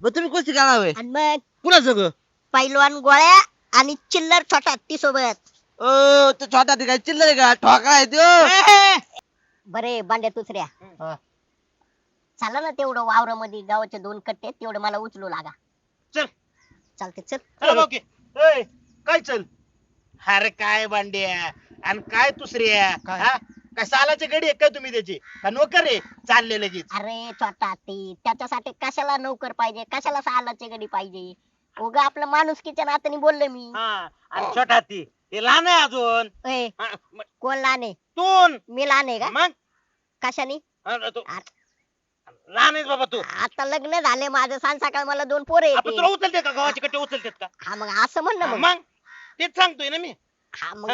मग तुम्ही कुस्ती करा होय आणि मग पुन्हा सगळं पैलवान गोळ्या आणि चिल्लर छोटा ती सोबत. अ ते छोटा ठिकाणी चिल्लर आहे का? ठोका आहे त्यो. बरे बांड्या दुसऱ्या हा. चला ना तेवढं वावर मध्ये गावाचे दोन कट्टे आहेत, तेवढं मला उचलू लागा. चल. चालते चल. चल ओके. ए, काय चल? अरे काय बांड्या? आणि काय दुसऱ्या काय? हा? काय सालाचे गडी आहे काय तुम्ही त्याची? का नोकर आहे चालले लगेच अरे छोटा ती त्याच्यासाठी कशाला नोकर पाहिजे? कशाला सालाची गडी पाहिजे? उगा आपलं माणुसकीच्या नात्याने बोललो मी. हा आणि छोटा ती हे लहान आहे अजून. ए, हा, म- कोण लहान आहे? तून. मी लहान आहे का? मग? कशाने? हा, तू लहान आहेस बाबा तू. आता लग्न झाले माझं सांग सकाळ मला दोन पोरं आपण तुला येते उचलते का? गावाची कट्टे उचलतेत का? हा मग असं म्हण ना मग. मग? तेच सांगतोय ना मी. हा मग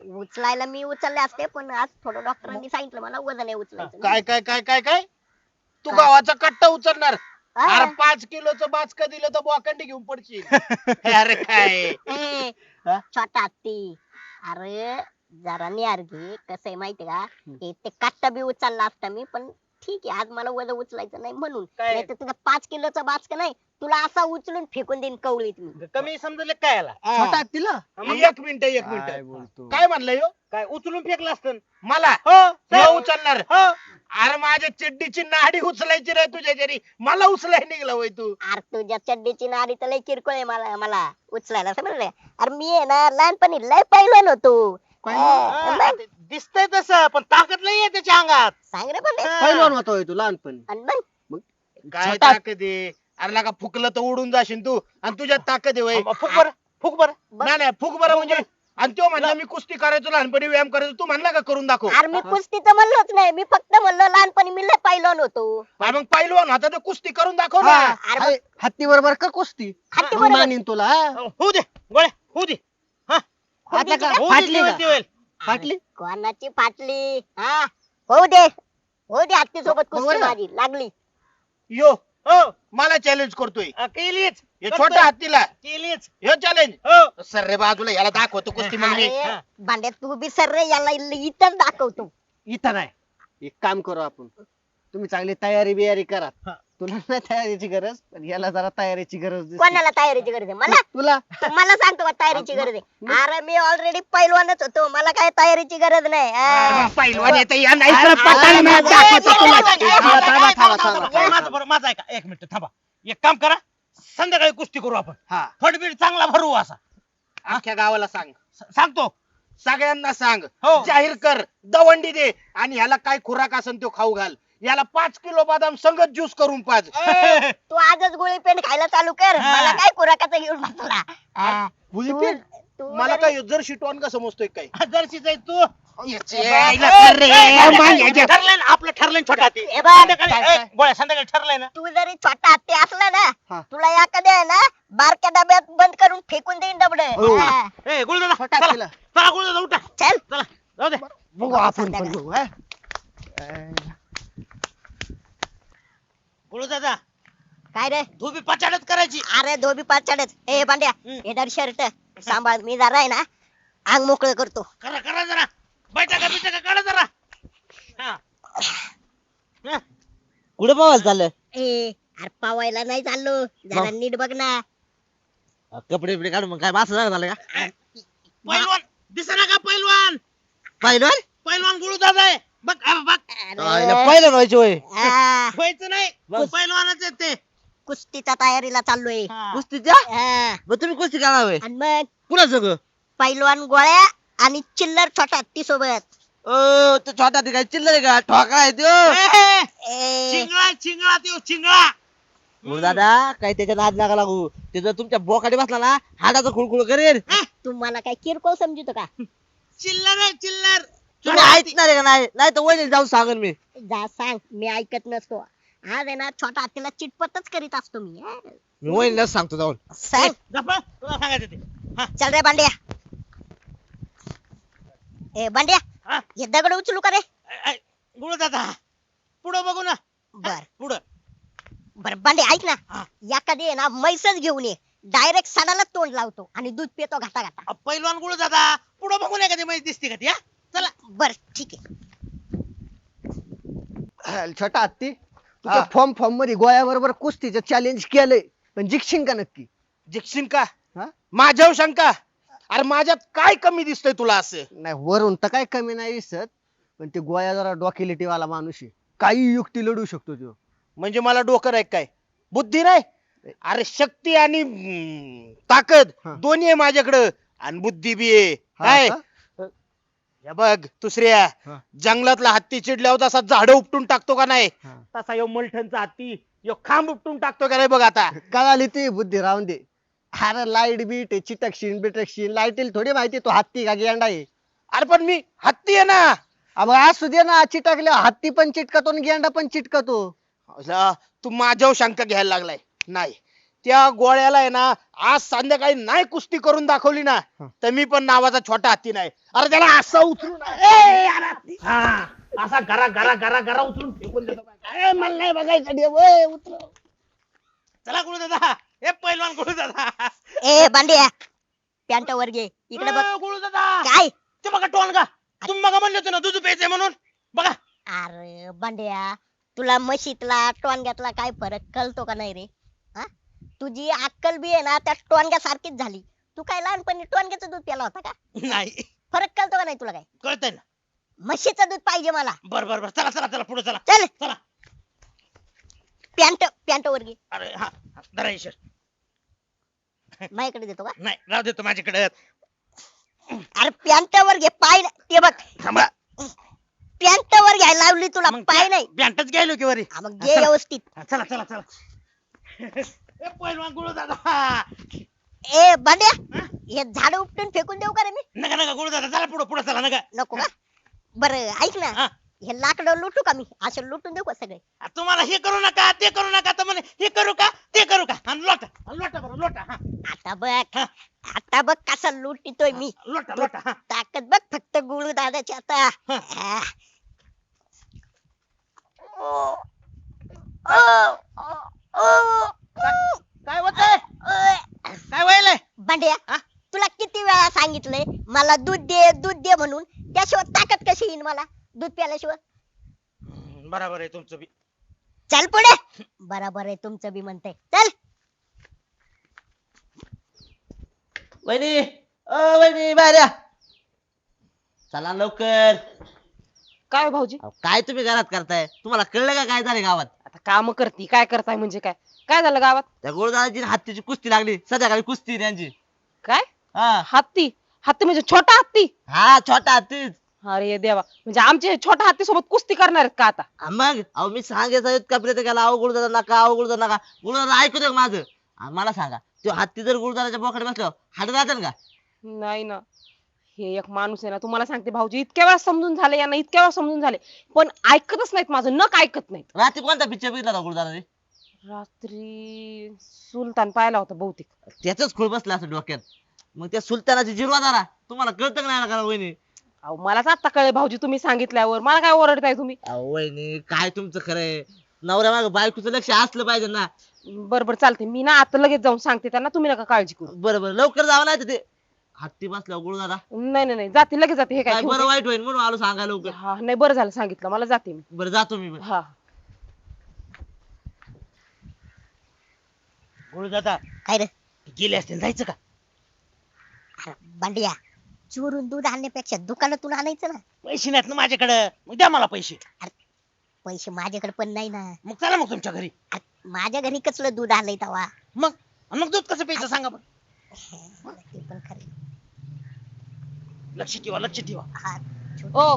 उचलायला मी उचलले असते पण आज थोडं डॉक्टरांनी सांगितलं मला वजन आहे उचलायचं काय काय काय काय काय? तू? गावाचा कट्टा उचलणार. हा. अरे पाच किलोचं बाचका दिलं तर बोकांडी घेऊन पडशील. अरे काय? ए, हा? छोटा ती अरे जरा निहार घे. कसं आहे माहिती का? हे ते काट्टा बी उचलला असता मी पण ठीक आहे आज मला वजन उचलायचं नाही म्हणून. काय? नाही तर तुझा पाच किलोचा बाचका नाही तुला असा उचलून फेकून देईन कवळीत मी. कमी समजले काय याला? छोटा तिला? मग एक मिनिट एक काय मिनिट. बोलतो? काय म्हणलं यो? काय उचलून फेकलं असतं? मला? हो हे उचलणार. अरे माझ्या चड्डीची नाडी उचलायची रे तुझ्या जरी मला उचलाय निघला होय तू. अरे तुझ्या चड्डीची नाडी तर लय किरकोळ आहे मला मला. उचलायला समजलं अरे मी आहे ना लहानपणी लय काय? हा, मग? दिसतंय तसं पण ताकद आहे त्याच्या अंगात. सांग रे पण पहिलवान होतोय तू लहानपणी. आणि मग? काय छोटा- ताकद आहे? अरे लागा फुकलं तर उडून जाशील तू. आणि तुझ्यात ताकद आहे. फुक बरं फुक बरं. नाही नाही फुक बरं म्हणजे आणि तो म्हणला मी कुस्ती करायचो लहानपणी व्यायाम करायचो. तू म्हणला का करून दाखव? अरे मी कुस्तीचं म्हणलोच नाही. मी फक्त म्हणलो लहानपणी मी लय पहिलवान होतो. मग पहिलवान आता तर कुस्ती करून दाखव ना. हा, हत्ती बरोबर का कुस्ती? हत्ती बरोबर. मानीन तुला हा? होऊ दे गोळ्या होऊ दे. हा. आता का होऊ दे, फाटली जेवेल, का जेवेल. फाटली? कोणाची फाटली? हा. होऊ दे. होऊ दे हत्ती सोबत कुस्ती? माझी. लागली. यो. हो मला चॅलेंज करतोय. केलीच. हे छोट्या हत्तीला. केलीच. हे चॅलेंज हो. सर रे बाजूला याला दाखवतो कुस्ती मग मी अरे, भांड्यात तू बी सर रे याला इथंच दाखवतो. इथं नाही. एक काम करू आपण. तुम्ही चांगली तयारी बियारी करा. हा. तुला नाही तयारीची गरज पण याला जरा तयारीची गरज दिसते. कोणाला तयारीची गरज आहे? मला? तुला? मला सांगतो का तयारीची गरज आहे. अरे मी ऑलरेडी पैलवानच होतो. मला काय तयारीची गरज नाही. हा. पहिलवान येते या नाही तर दाखवतो. तुला. थांबा, थांबा, थांबा, थांबा, थांबा. माझं बरं माझं ऐका एक मिनिट थांबा. एक काम करा संध्याकाळी कुस्ती करू आपण. हा. फटबीट चांगला भरू असा. अख्ख्या गावाला सांग. स- सांगतो. सगळ्यांना सांग. हो. जाहीर कर दवंडी दे आणि ह्याला काय खुराक असेल तो खाऊ घाल. याला पाच किलो बदाम संगत ज्यूस करून पाज ए, तू आजच गोळी पेंट खायला चालू कर हा. मला काय खुराकाचा घेऊन हा. गुळी तू- पेंट? तू मला जरी- काय जर शिटवण का समजतोय काय जर्सीच आहे तू ठरलंय ना आपलं ठरलंय छोटा ती ए संध्याकाळी काय- ए, गोळ्या संध्याकाळी ठरलंय ना तू जरी छोटा हत्ती असला ना. तुला एखाद्या आहे ना बारक्या डब्यात बंद करून फेकून देईन डबड हो. ए गुळदादा चला तिला. चला गुळदादा उठा चल चला जाऊ दे बघू आपण पण. बघू हा? गुळदादा काय रे? धोबी पचाडच करायची. अरे धोबी पाचडच. ए बांड्या हम्म. हे दर शर्ट सांभाळ. मी जरा आहे ना अंग मोकळं करतो. करा करा जरा. बैठका बिटका काढा जरा. हा. हा. कुठे पावायला चाललं ए अरे पावायला नाही चाललो. जरा मग? नीट बघ ना. कपडे बिपडे काढून मग काय मासं झालं झालं का? पैलवान. दिसना का पैलवान? पहिलवान पैलवान गुळदादा आहे. बघ हा, बघ. अरे, पहिलं व्हायचे होय. हा, व्हायचं नाही बघ. पैलवानच आहे ते. कुस्तीच्या तयारीला चाललोय. हा. कुस्तीच्या हा, मग तुम्ही कुस्ती करा होय? आणि मग पुन्हा सगळं पैलवान गोळ्या आणि चिल्लर छोटा ती सोबत. ते छोटा ठिकाणी चिल्लर आहे का? ठोका आहे त्यो ए, ए, चिंगळा चिंगळा ते चिंगळा गुरु दादा काही त्याच्या नाद नका लागू. ते जर तुमच्या बोकाडी बसला ना हाडाचं खुळखुळ करेल. तू मला काय किरकोळ समजतो का? चिल्लर आहे चिल्लर. तुम्ही ऐकणार आहे का नाही? नाही तर वहिनी जाऊन सांगेन मी. जा सांग. मी ऐकत नसतो. आज आहे ना छोटा हत्तीला चिटपटच करीत असतो मी हा. मी सांगतो जाऊन. सांग. तुला सांगायचं ते. चल रे बांड्या ए बांड्या हा. हे दगड उचलू का रे? ऐ, ऐ, पुढं बघू ना. बर. पुढं. बर बांड्या ऐक ना. हा. एखादी आहे ना म्हैसच घेऊन ये. डायरेक्ट सणाला तोंड लावतो आणि दूध पितो घाटा घाटा अ, पैलवान गुळदादा पुढं बघू नये का ते माहिती दिसते का ती हा? चला बर ठीक आहे. छोटा हत्ती हा. फॉर्म फॉर्ममध्ये गोळ्याबरोबर कुस्तीचं चॅलेंज केलंय पण जिंकशील का नक्की? जिक्सिन का? हा? माझ्यावर शंका? अरे माझ्यात काय कमी दिसतंय तुला असं? नाही वरून तर काय कमी नाही दिसत पण ते गोळ्या जरा डॉक्युलिटी वाला माणूस आहे. काही युक्ती लढू शकतो तो. म्हणजे मला डोकं आहे काय? बुद्धी नाही? अरे शक्ती आणि हम्म, ताकद हा. दोन्ही आहे माझ्याकडं आणि बुद्धी बी आहे. हा काय? का? हे बघ दुसऱ्या हा. जंगलातला हत्ती चिडल्यावर तसा झाड उपटून टाकतो का नाही? हा. तसा यो मलठणचा हत्ती यो खांब उपटून टाकतो का नाही बघ आता? कळाली ती बुद्धी? राहून दे. अरे लाइट बीट चिटकशीन बिटकशीन लाईटील थोडी माहिती तो हत्ती का गेंडा आहे. अरे पण मी हत्ती आहे ना. अबे असू दे ना चिटकल्या हत्ती पण चिटकतो आणि गेंडा पण चिटकतो. अला, तू माझ्यावर शंका घ्यायला लागलाय. नाही. त्या गोळ्याला आहे ना आज संध्याकाळी नाही कुस्ती करून दाखवली ना. तर मी पण नावाचा छोटा हत्ती नाही. अरे त्याला असं उचलून ए, अरे हत्ती. हा, असा घरा घरा घरा घरा उचलून फेकून देतो ए, मला नाही बघायचं देव, ए. चला गुळू दादा हे पैलवान गुळू दादा. ए बांड्या पॅन्ट वर घे इकडे बघ. ए, गुळू दादा. काय? ते बघा टोन का? तुम्ही बघा म्हणले होते ना दूध प्यायचंय म्हणून. बघा. अरे बांड्या तुला म्हशीतला टोनग्यातला काय फरक कळतो का नाही रे? हा तुझी अक्कल बी आहे ना त्या टोनग्या सारखीच झाली. तू काय लहानपणी टोनग्याचं दूध प्याला होता का? नाही. फरक कळतो का नाही तुला काय? कळतंय ना. म्हशीचं दूध पाहिजे मला. बर बर बर. चला चला चला पुढे चला. चल. चला. पॅन्ट पॅन्ट वर घे अरे हा. हा, धरा ईश्वर माझ्याकडे देतो का? नाही राहू देतो माझ्याकडे. अरे पॅन्ट वर घे पाय नाही. ते बघ. थांबा. पॅन्ट वर घ्यायला लावली तुला. मग पाय नाही. बँटच गेलो की वरी. हा, मग घे व्यवस्थित. हा, चला चला चला. ए पैलवान गुळू दादा ए बांड्या हे झाड उपटून फेकून देऊ का रे मी नका नका गुळू दादा चला पुढे पुढे चला नका नको का बर ऐक ना हा. लाकडं लुटू का मी असं लुटून देऊ का सगळे आ, तुम्हाला हे करू नका ते करू नका तर म्हणे हे करू का ते करू का आणि लोटा आणि लोटा बरं लोटा हा आता बघ हा. आता बघ कसा लुटितोय मी लोटा लोटा हा ताकद बघ फक्त गुळू दादाची आता. काय होतंय काय हा? तुला किती वेळा सांगितलंय मला दूध दे दूध दे म्हणून. त्याशिवाय ताकद कशी येईल मला? दूध प्याल्याशिवाय. हम्म, बराबर आहे तुमचं बी. चल पुढे. बराबर आहे तुमचं बी म्हणते चल. वहिनी अ वहिनी बाहेर चला लवकर. काय हो भाऊजी? अहो, काय तुम्ही घरात करताय? तुम्हाला कळलं का काय झालं गावात? आता काम करती. काय करताय म्हणजे काय? काय झालं गावात? त्या गोळदाराची हत्तीची कुस्ती लागली. संध्याकाळी कुस्ती आहे त्यांची. काय? हा. हत्ती. हत्ती म्हणजे छोटा हत्ती. हा छोटा हत्तीच अरे देवा. म्हणजे आमचे छोटा हत्ती सोबत कुस्ती करणार आहेत का आता? हा, मग? अहो मी सांगायचं प्रयत्न केला अहो गुरुदादा नका अहो गुरुदादा नका. गुरुदादा ऐकू दे का माझं मला सांगा तो हत्ती जर गुरुदाराच्या बोकडे बसल्यावर हाड जातं का? नाही ना. हे एक माणूस आहे ना तुम्हाला सांगते भाऊजी इतक्या वेळा समजून झाले यांना इतक्या वेळा समजून झाले. पण ऐकतच नाहीत माझं नक ऐकत नाहीत. रात्री कोणता पिक्चर बघितला होता रात्री सुलतान पाहिला होता बहुतेक. त्याच खूळ बसला असं डोक्यात. मग त्या सुलतानाची जिरवा दारा तुम्हाला कळतं का नाही का वहिनी? अहो मलाच आता कळे भाऊजी तुम्ही सांगितल्यावर. मला काय ओरडताय तुम्ही? अहो वहिनी काय तुमचं खरंय नवऱ्या माग बायकोचं लक्ष असलं पाहिजे ना. बरं बरं चालते मी ना आता लगेच जाऊन सांगते त्यांना. तुम्ही नका काळजी करू. बरं बरं लवकर जावं नाही तर ते हत्ती बसल्यावर गुरुदादा नाही नाही नाही. जाते लगेच जाते. हे काय काय बरं ठेवते? वाईट होईल म्हणून आलो सांगा लवकर. हा नाही बरं झालं सांगितलं. मला जाते मी. बरं जातो मी. हा. गुळू दादा काय रे? गेले असतील जायचं का? अरे बांड्या चोरून दूध आणण्यापेक्षा दुकानातून आणायचं ना. पैसे नाहीत ना माझ्याकडे. मग द्या मला पैसे. पैसे माझ्याकडे पण नाही ना. मग चला मग तुमच्या घरी. अरे, माझ्या घरी कसलं दूध आलंय तवा? मग? आणि मग दूध कसं प्यायचं सांगा बरं. ते पण खरं. लक्ष ठेवा लक्ष ठेवा. हा ओ.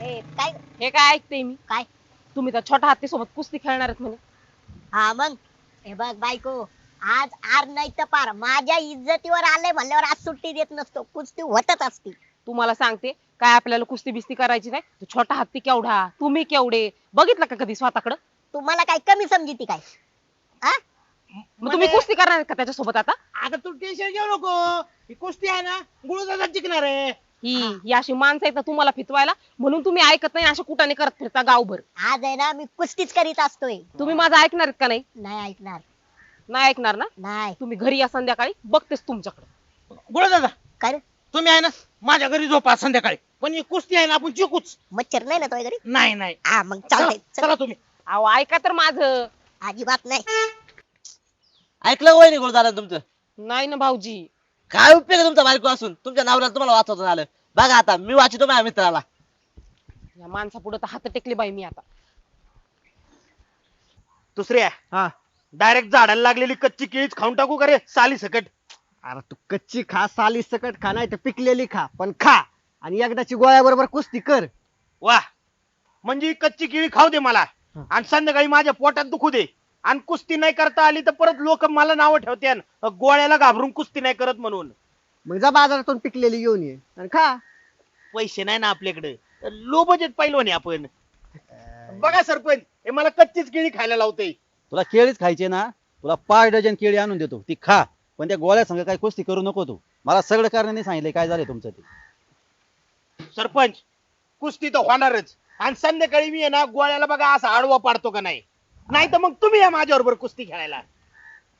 ए, काय? हे काय ऐकते मी? काय? तुम्ही तर छोटा हत्ती सोबत कुस्ती खेळणार आहेत म्हणे. हा मग? हे बघ बायको आज आर नाही तर पार. माझ्या इज्जतीवर आलंय म्हणल्यावर आज सुट्टी देत नसतो. कुस्ती होतच असती. तुम्हाला सांगते काय आपल्याला कुस्ती बिस्ती करायची नाही? तो छोटा हत्ती केवढा तुम्ही केवढे? बघितलं का कधी स्वतःकडे? तुम्हाला काय कमी समजिती काय? हा मग तुम्ही कुस्ती करणार का त्याच्यासोबत आता? आता तू टेन्शन घेऊ नको. ही कुस्ती आहे ना गुळू दादा जिंकणार आहे. ही ही. अशी माणसं आहेत ना तुम्हाला फितवायला म्हणून तुम्ही ऐकत नाही अशा कुठाने करत फिरता गावभर. आज आहे ना मी कुस्तीच करीत असतोय. तुम्ही माझं ऐकणार आहेत का नाही? नाही ऐकणार. नाही ऐकणार ना? नाही. तुम्ही घरी या संध्याकाळी बघतेस तुमच्याकडे. गुळू दादा. काय रे? तुम्ही आहे ना माझ्या घरी झोपा संध्याकाळी. पण ही कुस्ती आहे ना आपण जिंकूच. मच्छर नाही ना तो घरी? नाही नाही. हा मग चला. चालतंय चल. चला तुम्ही. अहो ऐका तर माझं. अजिबात नाही. ऐकलं वहिनी गुरुदारा तुमचं? नाही ना भाऊजी. काय उपयोग आहे तुमचा बायको असून? तुमच्या नवऱ्याला तुम्हाला वाचवता आलं बघा आता मी वाचितो माझ्या मित्राला. या माणसा पुढे तर हात टेकले बाई मी आता. दुसऱ्या हा. डायरेक्ट झाडाला लागलेली कच्ची केळीच खाऊन टाकू का रे? साली सकट. अरे तू कच्ची खा साली सकट खा नाही तर पिकलेली खा पण खा. आणि एकदाची गोळ्या बरोबर कुस्ती कर. वा. म्हणजे ही कच्ची केळी खाऊ दे मला. आणि संध्याकाळी माझ्या पोटात दुखू दे. आणि कुस्ती नाही करता आली तर परत लोक मला नावं ठेवते गोळ्याला घाबरून कुस्ती नाही करत म्हणून. मग जा बाजारातून पिकलेली घेऊन ये आणि खा. पैसे नाही ना आपल्याकडे. लो बजेट पाहिलं म्हणे आपण. बघा सरपंच हे मला कच्चीच केळी खायला लावते तुला केळीच खायचे ना तुला पाच डझन केळी आणून देतो. ती खा. पण त्या गोळ्या संग काही कुस्ती करू नको तू. मला सगळं कारणाने सांगितलंय काय झालंय तुमचं ते? सरपंच कुस्ती तर होणारच. आणि संध्याकाळी मी आहे ना गोळ्याला बघा असा आडवा पाडतो का नाही. नाही तर मग तुम्ही या माझ्याबरोबर कुस्ती खेळायला.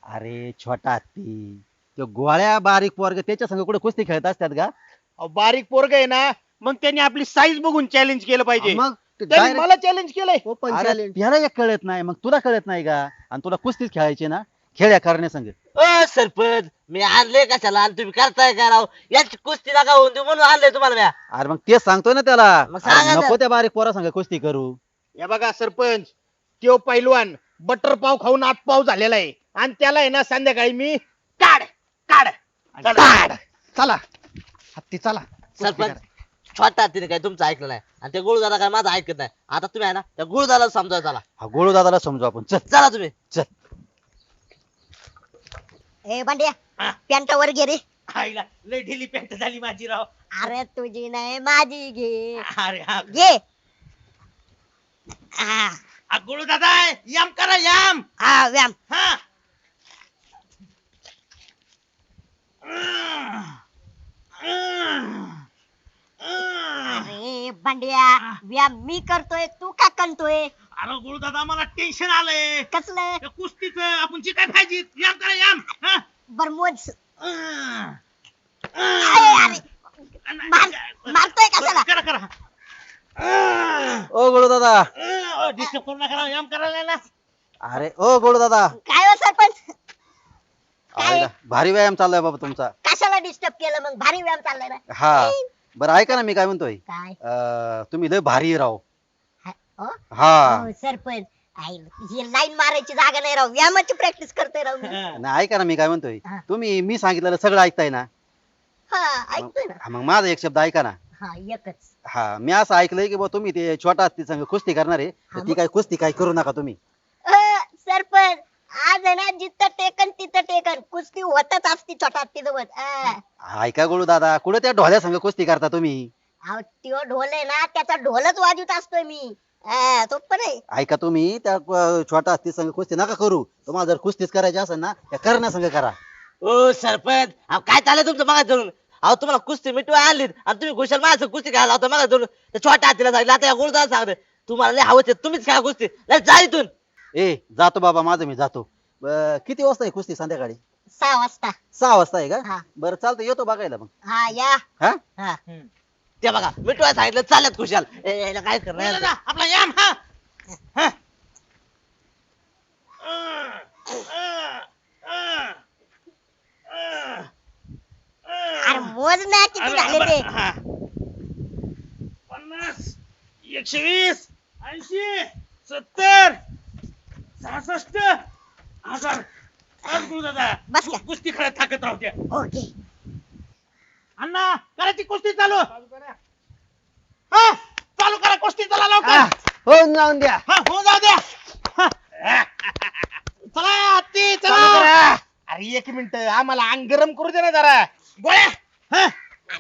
अरे छोटा हत्ती. तो गोळ्या बारीक पोरग त्याच्या संग कुठे कुस्ती खेळत असतात का? अहो, बारीक पोरग आहे ना मग त्यांनी आपली साईज बघून चॅलेंज केलं पाहिजे. मग ते त्यांनी direct मला चॅलेंज केलंय. अरे challenge. त्याला एक कळत नाही मग तुला कळत नाही का? आणि तुला कुस्तीच खेळायची ना? खेळ्या करण्या संग. अ सरपंच मी आणले कशाला? आणि तुम्ही करताय काय राव? याची कुस्ती नका होऊन देऊ म्हणून आणलंय तुम्हाला म्या. अरे मग तेच सांगतोय ना त्याला. मग सांगा अरे ना. नको त्या बारीक पोरा संग कुस्ती करू. या बघा सरपंच त्यो पैलवान बटर पाव खाऊन आत पाव झालेला आहे. आणि त्याला आहे ना संध्याकाळी मी काढ काढ. काढ. चला. हत्ती चला. सरपंच. छोटा तिने काय तुमचं ऐकलं नाही. आणि ते गुरुदादा काय माझं ऐकत नाही. आता तुम्ही आहे ना त्या गुरुदाला समजावं चला. हा गोळू दादाला समजू आपण. चल. चला तुम्ही. चल. ए बांड्या हा. पॅन्ट वर घे रे. आईला लय ढिली पॅन्ट झाली माझी राव. अरे तुझी नाही माझी घे. अरे हा. घे. हा गुळू दादा याम करा याम. हा व्यायाम हा. अरे बांड्या व्यायाम मी करतोय तू का करतोय? अरे गुळू दादा मला टेन्शन आलंय. कसलं? त्या कुस्तीच आपण जी काय पाहिजे याम करा याम. हा. बरमोज. अरे अरे. मार- मारतोय कशाला करा करा. ओ गोळू दादा. डिस्टर्ब करू नका राव, याम करायला ना अरे ओ गोळू दादा. काय हो सरपंच? भारी व्यायाम चाललाय बाबा तुमचा. कशाला डिस्टर्ब केलं मग? भारी व्यायाम चाललाय ना. हा बरं ऐका ना मी काय म्हणतोय. काय? अं, तुम्ही लय भारी राव. हा, हो? हा. हो, सरपंच. आई ही लाईन मारायची जागा नाही राव. व्यायामाची प्रॅक्टिस करतोय राव मी. नाही ऐका ना मी काय म्हणतोय. हा. तुम्ही मी सांगितलेलं सगळं ऐकताय ना. हा ऐकतोय ना. हा, मग माझा एक शब्द ऐका ना. हा एकच. हा मी असं ऐकलंय की बा तुम्ही ते छोटा हत्ती संग कुस्ती करणार आहे. हा, तर ती? काय कुस्ती काय करू नका तुम्ही. अ, सरपंच आज आहे ना जिथं टेकन तिथं टेकन. कुस्ती होतच असती छोटा सोबत ऐका गोळू दादा कुठे त्या ढोल्या संग कुस्ती करता तुम्ही? अहो त्यो ढोल आहे ना त्याचा ढोलच वाजवत असतोय मी. अ, तो पण आहे. ऐका तुम्ही त्या अं, छोटा हत्ती संग कुस्ती नका करू. तुम्हाला जर कुस्तीच करायची असेल ना त्या करण्या संग करा. ओ सरपंच अहो काय चाललंय तुमचं मागा धरून? अहो तुम्हाला कुस्ती मिटवा आणली आणि तुम्ही खुशाल माझं कुस्ती घ्यायला होता मागा धरून त्या छोट्या हातीला सांगितलं आता या गुरुदाला सांगते तुम्हाला लय हवं तुम्हीच खेळा कुस्ती. लय जा इथून. ए जातो बाबा माझं मी जातो. ब- किती वाजता आहे कुस्ती संध्याकाळी? सहा वाजता. सहा वाजता आहे हा. का बरं चालतं येतो बघायला मग. हा या. हा? हा. ते बघा मिटवाय सांगितलं चालत खुशाल. ए, याला काय करणार? दादा आपला याम हा. हा. अं, अं, अं, अं, अरे अं. मोज ना किती झाले ते हा. पन्नास एकशे वीस ऐंशी सत्तर सहासष्ट हजार. आज गुरु दादा बस का? कुस्ती खेळत थाकत राहते ओके. अण्णा करायची कुस्ती चालू. हा चालू करा कुस्ती चला लवकर. होऊन जाऊन द्या. हा हो जाऊ द्या. हा. चला हत्ती चालू. चला करा. अरे एक मिनिट आम्हाला अंग गरम करू दे ना जरा. गोळ्या. हा?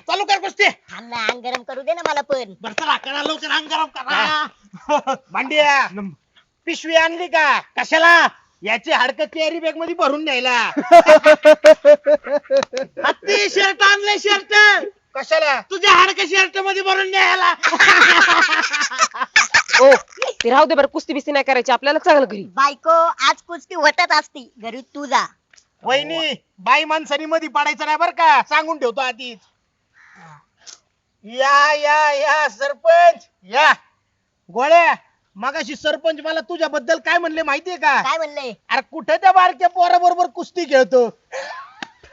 चालू कर कुस्ती. हा ना अंग गरम करू दे ना मला पण. बर चला करा लवकर अंग गरम करा. भांड्या पिशवी आणली का? कशाला? याची हाडकं कॅरी बॅगमध्ये भरून न्यायला. हत्ती शर्ट आणले शर्ट कशाला? तुझ्या हाडक शर्टमध्ये भरून न्यायला. ओ ते राहू दे बरं कुस्ती बिस्ती नाही करायची आपल्याला चांगलं घरी. बायको आज कुस्ती होतच असती. घरी तू जा. वहिनी बाई माणसानी मध्ये पडायचं नाही बर का? सांगून ठेवतो आधीच. या या या सरपंच. या. गोळ्या मगाशी सरपंच मला तुझ्याबद्दल काय म्हणले माहितीये का? काय म्हणले? अरे कुठे त्या बारक्या पोराबरोबर कुस्ती खेळतो?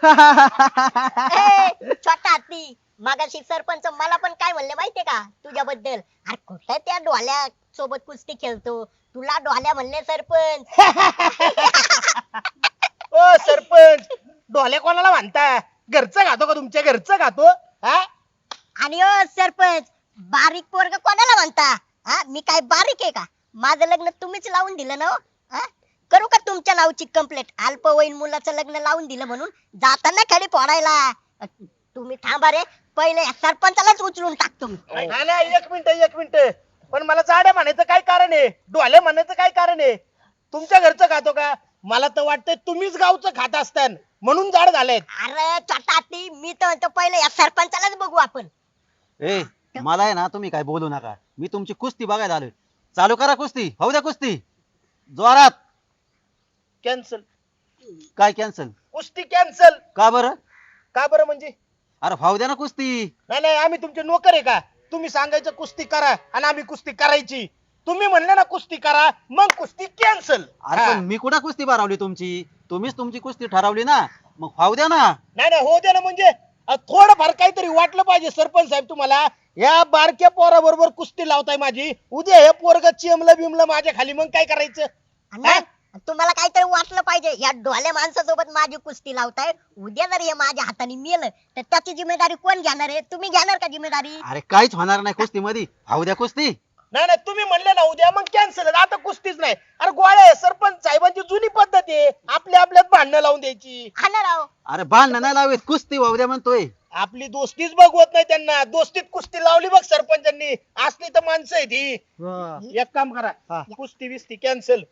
ए, छोटा हत्ती मागाशी सरपंच मला पण काय म्हणले माहितीये का? तुझ्याबद्दल. अरे कुठं त्या डोल्या सोबत कुस्ती खेळतो? तुला डोल्या म्हणले सरपंच. ओ सरपंच डोले कोणाला म्हणता घरचं खातो का तुमच्या? घरचं खातो? हा? आणि ओ सरपंच बारीक पोरग कोणाला म्हणता हा? मी काय बारीक आहे का? माझं लग्न तुम्हीच लावून दिलं ना हो? हा? करू का तुमच्या नावची कंप्लेंट अल्पवयीन मुलाचं लग्न लावून दिलं म्हणून? जाताना खडी फोडायला तुम्ही थांबा रे. पहिले या सरपंचालाच उचलून टाकतो मी. नाही नाही एक मिनिट एक मिनिट. पण मला जाड्या म्हणायचं काय कारण आहे? डोले म्हणायचं काय कारण आहे? तुमच्या घरचं खातो का? मला तर वाटतंय तुम्हीच गावचं खात असतान. म्हणून जाड झालेत. अरे हत्ती मी तर म्हणतो पहिले या सरपंचालाच बघू आपण. ए मला आहे ना तुम्ही काय बोलू नका. मी तुमची कुस्ती बघायला आलोय. चालू करा कुस्ती. होऊ द्या कुस्ती. जोरात. कॅन्सल काय कॅन्सल कुस्ती कॅन्सल का बरं? का बरं म्हणजे? अरे भाऊ द्या ना कुस्ती. नाही नाही आम्ही तुमचे नोकर आहे का? तुम्ही सांगायचं कुस्ती करा आणि आम्ही कुस्ती करायची. तुम्ही म्हणले ना कुस्ती करा मग कुस्ती कॅन्सल अरे पण मी कुठं कुस्ती भरवली तुमची? तुम्हीच तुमची कुस्ती ठरवली ना. मग भाऊ द्या ना. नाही नाही हो दे ना म्हणजे अ, थोडंफार काहीतरी वाटलं पाहिजे सरपंच साहेब तुम्हाला. या बारक्या पोराबरोबर कुस्ती लावताय माझी. उद्या हे पोरग चिमलं बिमलं माझ्या खाली मग काय करायचं? अण्णा, तुम्हाला काहीतरी वाटलं पाहिजे. या डोल्या माणसासोबत माझी कुस्ती लावताय. उद्या जर हे माझ्या हाताने मेलं तर त्याची जिम्मेदारी कोण घेणार आहे? तुम्ही घेणार का जिम्मेदारी? अरे काहीच होणार नाही कुस्ती मध्ये भाऊ द्या कुस्ती. नाही नाही तुम्ही म्हणले ना उद्या मग कॅन्सल आता कुस्तीच नाही. अरे गोळ्या सरपंच साहेबांची जुनी पद्धत आहे. आपल्या आपल्यात भांडणं लावून द्यायची. हा ना राव. अरे बांधणं नाही लावेत कुस्ती भाऊ द्या म्हणतोय. आपली दोस्तीच बघवत नाही त्यांना. दोस्तीत कुस्ती लावली बघ सरपंचांनी. असली तर माणसं आहे ती एक काम करा. कुस्ती बिस्ती कॅन्सल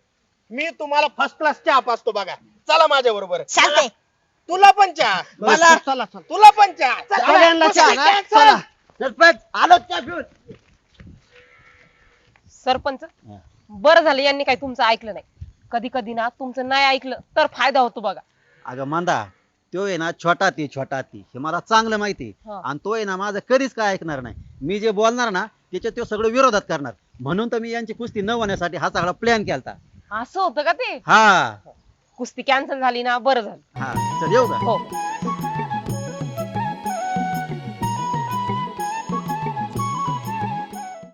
मी तुम्हाला फर्स्ट क्लास चहा पाचतो बघा. चला माझ्या बरोबर. चालतंय. तुला पण चहा. मला चला तुला पण चहा. चला. सगळ्यांना चहा कुस्ती ना? cancel. चला. सरपंच आलो चहा पिऊन. सरपंच? हा. बरं झालं यांनी काही तुमचं ऐकलं नाही. कधी कधी ना तुमचं नाही ऐकलं तर फायदा होतो बघा. अगं मांदा तो आहे ना छोटा ती छोटा ती हे मला चांगलं माहिती. हा. आणि तो आहे ना माझं कधीच काय ऐकणार नाही. मी जे बोलणार ना त्याच्यात तो सगळं विरोधात करणार. म्हणून तर मी यांची कुस्ती न होण्यासाठी हा सगळा प्लॅन केलता. असं होतं का ते? हा. कुस्ती कॅन्सल झाली ना बरं झालं. हा. चल येऊ का? हो.